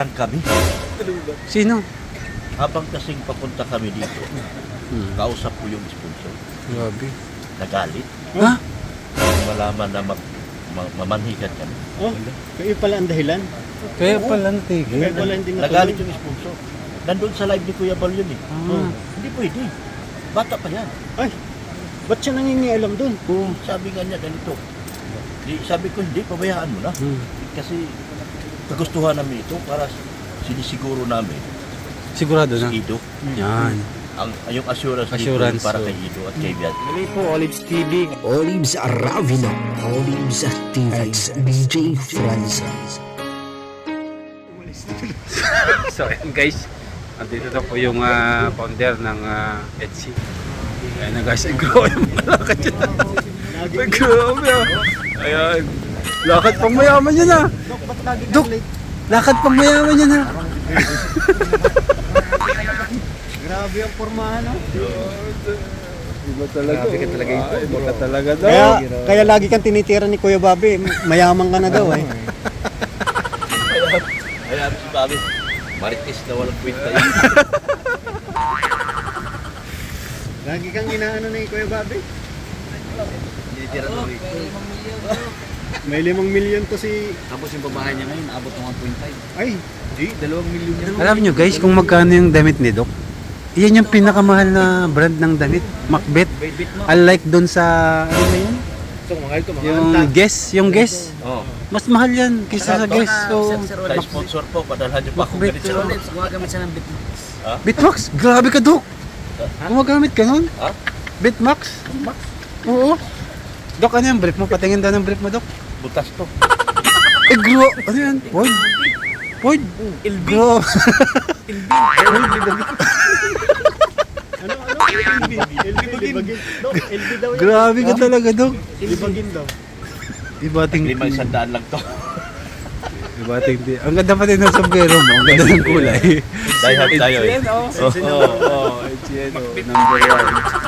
Ang kami, Sino? habang kasing papunta kami dito, Hmm. kausap ko yung sponsor. Grabe. Nagalit. Ha? Nung malaman na mag, ma- mamanhikan kami. Oh, kayo pala ang dahilan. Kaya pala tigil. Kaya pala hindi Nagalit yung sponsor. Nandun sa live ni Kuya Bal yun eh. Ah. Hindi pwede. Bata pa yan. Ay, ba't siya nangingialam dun? Oo. Sabi nga niya ganito. Di, sabi ko, hindi, pabayaan mo na. Hmm. Kasi kagustuhan namin ito para sinisiguro namin Sigurado na. si Ido. Yan. Ang, yung assurance, Assurance, dito para so. kay Ido at kay Bian. Kami po, Olives TV. Olives Aravino, Olives TV's DJ Francis. So, ayan guys. Andito na po yung ah, founder ng uh, Etsy. Ayan na guys. Ay, grabe yung malakad yun. Ay, grabe ah. Ayan. Lakad pang mayaman yun ah. Dok? Lakad pang mayaman yun ah. Grabe ang pormahan, oh. Iba talaga. Grabe ka talaga ito. Iba ka talaga daw. Kaya, kaya lagi kang tinitira ni Kuya Bobby. Mayaman ka na daw, eh. Kaya si Bobby, marites na walang kwenta yun. Lagi kang inaano ni Kuya Bobby. Tinitira na rin. May limang milyon to si... Tapos yung babae niya ngayon, abot ng 1.5. Ay, Di, dalawang milyon yan. Alam nyo guys kung magkano yung damit ni Doc? Yan yung pinakamahal na brand ng damit. Macbeth. Unlike doon sa, ano ba yun? So, mga ito, mga Yung Guess. Yung Guess. Oo. Mas mahal yan kaysa sa. Guess. So, Sa sponsor po, padalhan niyo pa Macbeth, ganito. Sir Olives, gumagamit siya ng Bitmax. Bitmax. Grabe ka Doc. Gumagamit ka nun? Ha? Bitmax? Oo. Doc, ano yung brief mo? Patingin daw ng brief mo, Doc. Butas to. Eh, gro. Ano yan? Void. Void. Gro. ano, ano? LB. LB bagin. Dok, LB daw yan. Grabe ka talaga, Doc. Libagin daw. Ibating Lima isang daan lang to. Ibating di. Ang ganda pa din ng sombrero mo. Ang ganda ng kulay. Hard tayo eh. Oo, oo. HNO. Number one.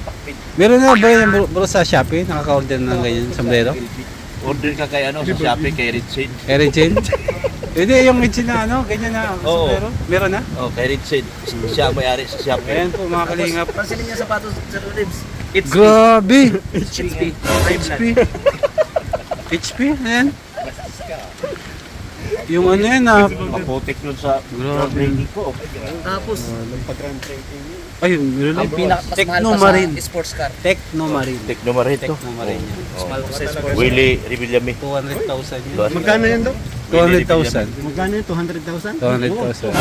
Pakpit. Meron na ba yung bro, bro sa Shopee? Nakaka-order ng ganyan sombrero? Order ka kay ano, sa Shopee, kay Richard. Eri Jane? Hindi, yung Ritzy na ano, ganyan na Oo. sombrero. Meron na? Oh, kay Richard. Siya ang may-ari sa Shopee. Ayan po mga kalingap. Pansilin niya sapatos, Sir Olives. It's Grabe! HP. HP. HP, ayan. Yung ano yan ah. Maputik nun sa Grabe. training ko. Tapos, Pag-run training. Ayun, meron ang na. pinaka mas mahal Techno pa Marine. sa sports car. Techno Marine. Techno Marito. Techno Marine yan. Mas mahal pa sa sports Willie Revillame. 200,000 yun. Magkano yan, Dok? 200,000. Magkano yun? 200,000? 200,000.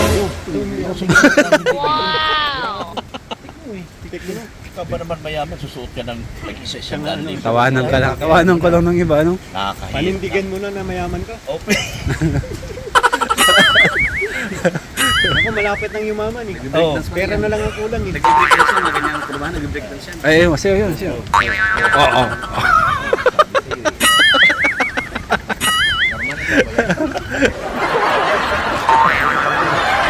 Ikaw ba naman mayaman, susuot ka ng nag-isa isang daan. Tawanan ka lang. Tawanan ko lang ng iba, ano? Nakakahiyip. Panindigan mo na na mayaman ka. Open. Ako, malapit nang yumaman eh. Oo. Pera na lang ang kulang eh. Nag-break dance yan, na ganyan ang kurbahan, nag-break dance yan. Ay, ayun, siya, yun, siya. Oo.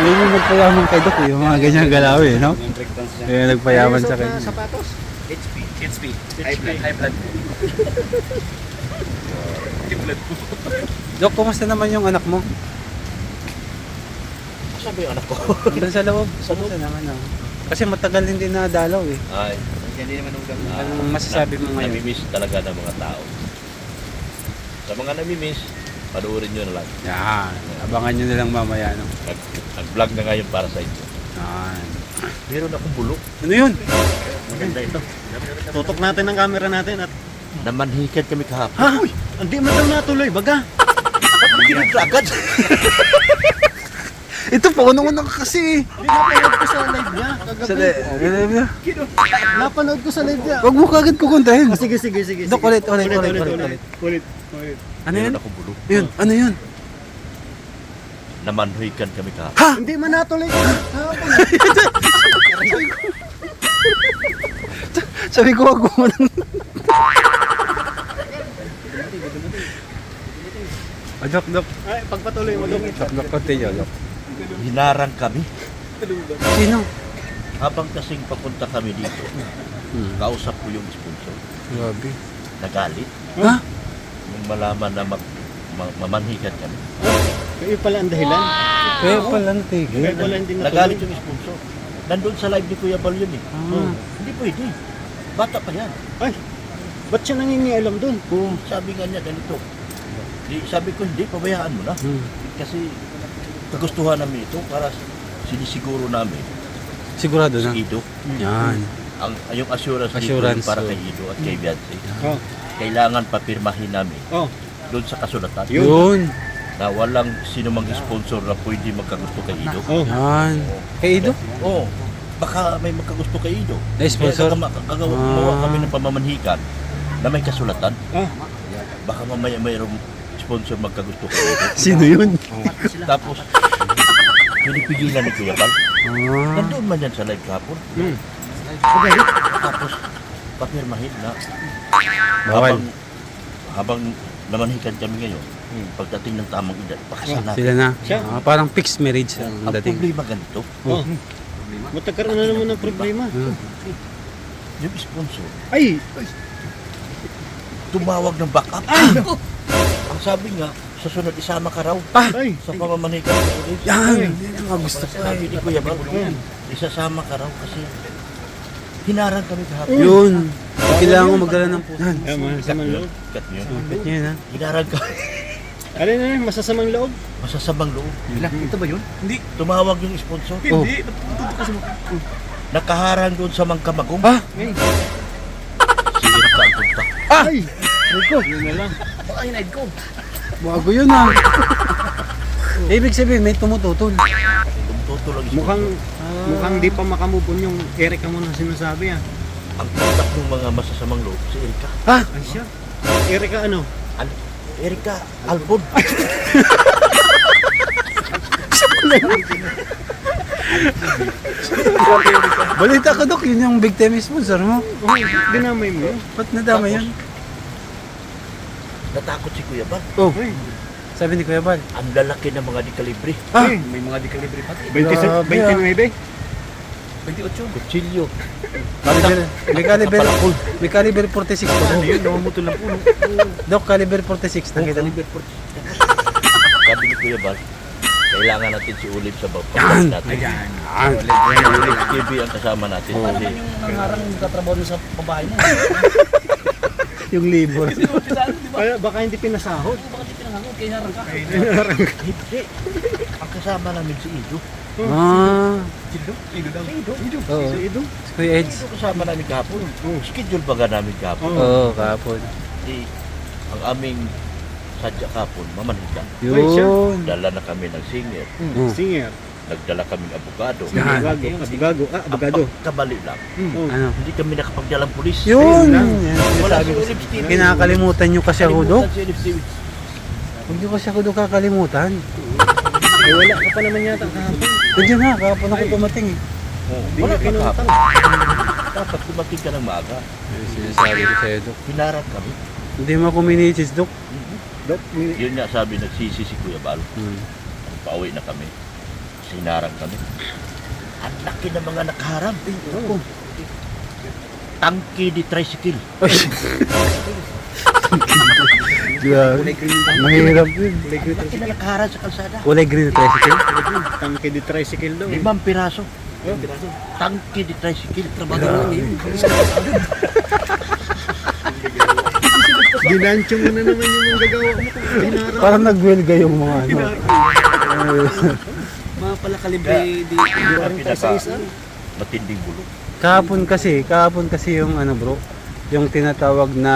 Yun yung nagpayaman kay Doc, eh, yung mga ganyan galaw eh, no? Nag-break dance yan. Kaya nagpayaman sa yung kanya. na sapatos? HP. HP. High blood. High blood. High blood. Doc, kumusta naman yung anak mo? Sabi yung anak ko. Doon sa loob. Kumusta naman ah? Kasi matagal hindi na dalaw eh. Ay, Hindi naman ugang. Anong masasabi mo ngayon? Namimiss talaga ng mga tao. Sa mga namimiss, panoorin nyo na lang. Yan. Abangan nyo na lang mamaya, no? Nag, nag-vlog na ngayon para sa inyo. Yan. Meron akong bulok. Ano yun? Maganda ito. Tutok natin ang camera natin at Namanhikan kami kahapon. Ha? Uy! Hindi man daw natuloy, baga. Ba't hindi agad? Ito pa, unang-unang ka kasi. Hindi napanood ko sa live niya. Kagabi. Sa Napanood ko sa live niya. Huwag mo kagad kukuntahin. Ah, sige, sige, sige. Dok, sige. ulit, ulit, ulit, ulit, ulit, ulit. Ulit. Ano yun? Akong bulok. Yun, ano yun? Namanhikan kami kahapon. Ha? Hindi man natuloy. Hapon. Sabi ko, wag mo nang... Ah, Dok, Dok. Ay, pagpatuloy mo, Dok. Dok, Dok, continue, Dok. Hinarang kami. Sino? Habang kasing papunta kami dito, Hmm. kausap ko yung sponsor. Grabe. Nagalit. Ha? Nung malaman na mag, ma- mamanhikan kami. Kayo pala ang dahilan. Kaya pala natigil. Kayo pala hindi Nagalit yung sponsor. Nandun sa live ni Kuya Bal yun eh. Ah. Hindi pwede. Bata pa yan. Ay, ba't siya nangingialam doon? Kung sabi nga niya ganito. Di, sabi ko hindi, pabayaan mo na. Hmm. Kasi kagustuhan namin ito para sinisiguro namin Sigurado na. si Ido. Yan. Ang, yung assurance, Assurance, dito para oh. kay Ido at kay Beyonce. Oh, Kailangan papirmahin namin oh. doon sa kasulatan Yun. na walang sino mang sponsor na pwede magkagusto kay Ido. Oh, Yan. Kay Ido? Oo. baka may magkagusto kay Ido. Na sponsor? Kaya gagawa Ah. kami ng pamamanhikan na may kasulatan. ah, Baka mamaya mayroong sponsor magkagusto Ido. Sino yun? Tapos, pinipigilan ni Kuya Bal. Ah. Nandun man yan sa live kahapon. hmm. Tapos, papirmahin na Bawal. habang, habang namanhikan kami ngayon, pagdating ng tamang edad, pakasal natin. Sila na. Siya? Ah, parang fixed marriage ang Ang dating. problema ganito, Oh. Matagkaroon na naman ng problema. Ah. yung sponsor, Ay, tumawag ng backup. Ang sabi nga, sa sunod isama ka raw ay. sa pamamanhikan ng ulit. Yan. Yan ang gusto ko. Sabi ni Kuya Bal, isasama ka raw kasi hinarang kami kahapon. Yun. Kailangan ko magdala ng yan. Ay, masasamang loob. Kat nyo. Niya yun ha. Hinarang ka. Ano na yun, masasamang loob? Masasamang loob. Ito ba yun? Hindi. Tumawag yung sponsor. Oh. Hindi. Ba't tututok kasi mo? Nakaharang doon sa Mangkamagong. Ah! Ay, Si Erika ang. Rico, yun na lang. Baka hinaid ko. Bago yun ah. Ibig sabihin, may tumututol. Tumutulog yung Mukhang, Ah. mukhang di pa makamove on yung Erika mo na sinasabi ah. Ang kontak ng mga masasamang loob, si Erika. Ah! Ay siya. Erika ano? Al- Erika Albon. Balita ko, Dok. Yun yung big time sponsor mo. Oh, dinamay mo yun. Ba't nadama yun? Natakot si Kuya Bal. Oh, Ay, sabi ni Kuya Bal. Ang lalaki ng mga dikalibre. Ah! May mga di-calibre pati. 20, Grabe, 29. 28. Kutsilyo. Caliber, may caliber, may caliber 46 po. Ano yun? Namamutol ng puno. Dok, caliber 46. Nakita mo? Sabi ni Kuya Bal, kailangan natin si Ulip sa bawang natin. Ayan. Ulip TV ang kasama natin. Oo. Kasi Yung nangarang katrabaho sa babae mo. yung libor. Kaya baka hindi pinasahod. Bakit di pinangangod? Kaya harang ka. hindi. Ang kasama namin si Ido. Ah, Ido? Ido daw. Ido. oo. Si Ido. Si Kuya Eds. Ido kasama namin kahapon. Schedule baga namin kahapon. Oo. Oo, kahapon. Eh, ang aming sadya kahapon, mamanhikan. Yun. Dala na kami ng singer. Oh. Singer. Nagdala kami ng abogado. Yan. Abogado. Abogado. Ah, abogado. Ang pagkabali lang, Oh. Ano? hindi kami nakapagdalang pulis. Yun! lang. Wala si TV. Kinakalimutan nyo kasi ako, Dok. TV. Huwag nyo kasi ako, Dok, kakalimutan. Eh, wala ka pa naman yata kahapon. Nandiyan nga, kahapon ako tumating eh. Oh, wala ka kahapon. Dapat kumating ka ng maaga. Sinasabi ko sa'yo, Dok. Hinarang kami. Hindi mo ako minichis, Dok. Dok, ni- Yun nga sabi, nagsisi si Kuya Bal. Hmm. Pauwi na kami. Sinarang kami. Ang laki ng mga nakaharap. oh. Tangki di tricycle. Grabe. Mahirap yun. Laki na nakaharap sa kalsada. Kulay green na tricycle. Tangke di tricycle daw. eh. Limang piraso. Oh. Tangki di tricycle. Trabaho Grabe. Ginancho mo na naman yung mga gagawa mo. Hinarang. Parang nagwelga yung mga ano. Mga pala kalibre di. Pinaka matinding bulong. Kahapon kasi, kahapon kasi yung ano bro, yung tinatawag na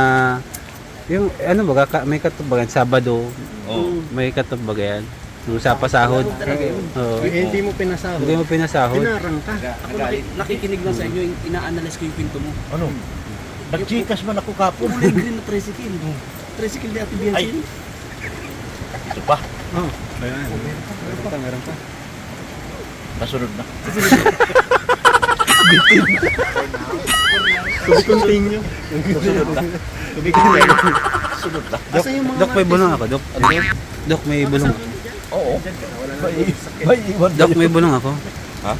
yung ano ba, ka- may katubagan, Sabado, Oh. may katubagan. Yung sa pasahod. Oo. Eh, hindi mo pinasahod. Hindi mo pinasahod. Hinarang ka. Ako naki- nakikinig lang sa inyo, yung ina-analyze ko yung pinto mo. Ano? Nagchikas man ako kapon. Kulay green na tricycle. Tricycle di Ate Ay. Bianchi. Ito pa. Oh. Ayan. Meron pa, meron pa. Nasunod na. To be continue. Nasunod na. To be continue. Sunod na. Dok, yung may bulong ako, Dok. Dok, may bulong. Oo. May, iwan Dok, may bulong ako. Ha?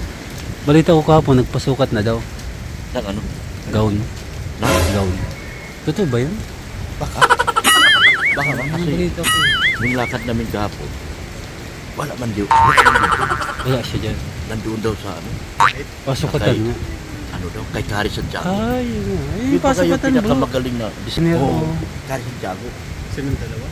Balita ko kahapon, nagpasukat na daw. Nang ano? Gown. Na? Gown. Totoo ba yun? Baka. Baka ba? Ano Kasi balita ko? nung lakad namin kahapon, Wala man di. Wala siya dyan. Nandoon daw sa ano, Pasukatan Sakay. niya. ano daw, kay Kari Santiago. Ay, yun. Ay, Yung pa kayo pasukatan bro. pinakamagaling na designer. oo. Oo, Kari Santiago. Sinong dalawa?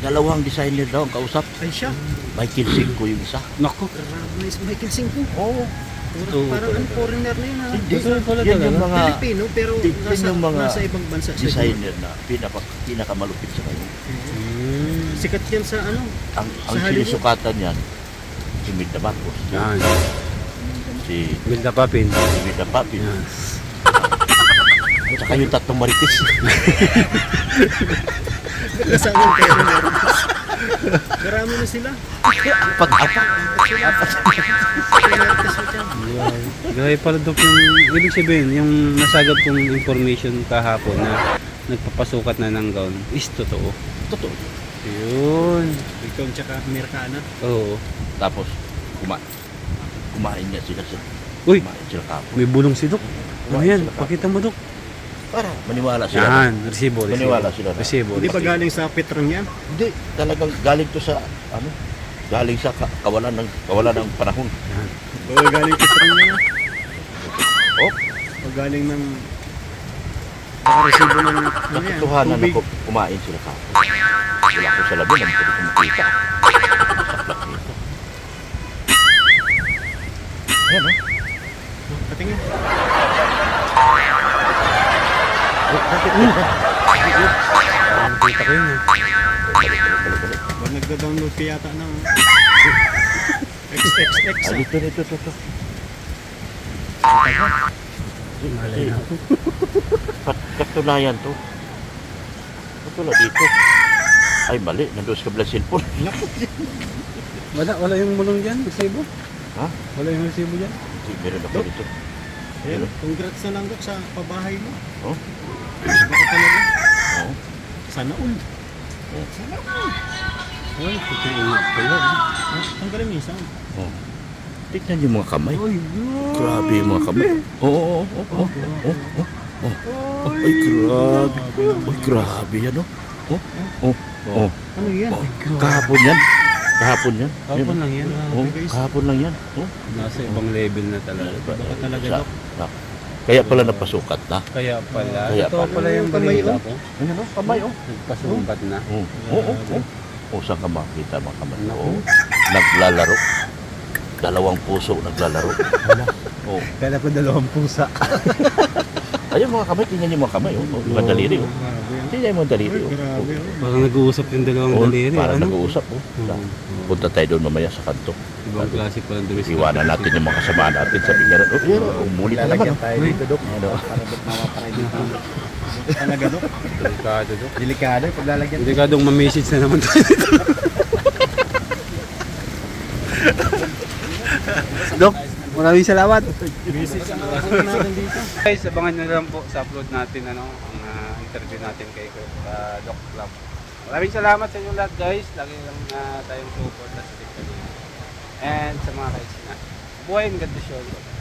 Dalawang designer daw ang kausap. Ay siya. Michael Cinco yung isa. Naku. Grabe is Michael Cinco. Oo. Parang, parang ano, foreigner na yun ha. Hindi. Totoo pala Yan yung talaga. mga Pilipino pero Yan nasa, yung mga nasa ibang bansa. siguro. designer na pinaka, pinakamalupit sa kanya. Hmm. Sikat yan sa ano. Ang, ang Sa Hollywood? sinisukatan yan, si Milda Marcos. Yan. Si Milda Papin. si Milda Papi. Yan. Saka yung tatlong marites. Kasama yung pero meron. Marami na sila. Pag-apak. Grabe. Grabe pala Dok yung ibig sabihin yung nasagap kong information kahapon na nagpapasukat na ng gown is totoo. Totoo. Yun. Ikaw tsaka Amerikana. Oo. Tapos, kuma kumain niya sila sa Uy, kumain sila kapon. may bulong si Dok. Ano yan? Pakita mo Dok. Para maniwala sila. Yan, resibo. resibo. Maniwala sila na. Resibo. Hindi ba galing sa Petron yan? Hindi, talagang galing to sa ano? Galing sa ka- kawalan ng kawalan ng panahon. O galing Petron yan? Oh, O galing ng Nakaresibo ng ano yan, nakatuhanan ako kumain sila kapon. Wala ko sa labi, hindi ko kumikita. Ayan oh. Patingin. Oh, bakit ko yun. ah. Balik, balik, balik, balik. O nagda-download ka yata ng XXX Ah, ha? dito, dito, dito. Malay na Katunayan to. Katulad dito. Ay, mali. Nandun sa kabilang cellphone. Wala, wala yung mulong dyan, resibo. Ha? Wala yung resibo dyan. Hindi, meron ako dito. Ayan, congrats na lang Dok sa pabahay mo. Oh? Baka talaga. Oo. Sana all. Uy, ingat kayo. Tanggalin mo yung sound. Oh. Tignan yung mga kamay. Uy, Grabe yung mga kamay. Oo, oo, oo, oo, oo, oo, oo. Ay, grabe. Ay, grabe yan, oh. Oh, oh, oh. Ano yan? oh. Kahapon yan. Kahapon yan. Kapon lang yan. Oh, kahapon lang yan. Oh. Nasa ibang level na talaga. Baka talaga Sa- Dok. na- Kaya pala napasukat na. Kaya pala. Kaya Totoo pala. pala yung Kamay, oh. ko. Ano, no? Kamay, oh. Nagpasumbat na. Oo, oo, oo. Oh, saan ka makita mga kamay? Oo. Naglalaro. Dalawang puso naglalaro. Oo. Kaya ko dalawang pusa. Ayun mga kamay, tingnan niyo mga kamay. Oh. Oh, mga daliri. Oh. Tingnan yung mga daliri. Oh. grabe oh. Parang nag-uusap yung dalawang Oh, daliri. parang ano? nag-uusap. Oh. Oo. Punta tayo doon mamaya sa kanto. Ibang klase pa lang doon. Iwanan natin yung mga kasama natin sa bigaran. Oh, yun, oh, umulit na naman. tayo dito, Dok. Ano? Para Dok mawaparay dito. Talaga, Dok. Delikado to. Delikado paglalagyan. Delikadong ma-message na naman tayo dito. Dok, maraming salamat. Guys, abangan nyo lang po sa upload natin ano, ang ah, interview natin kay uh, Doc Club. Maraming salamat sa inyo lahat guys. Lagi lang uh, tayong support at kanina. And sa mga guys na. Buhay and God bless you all.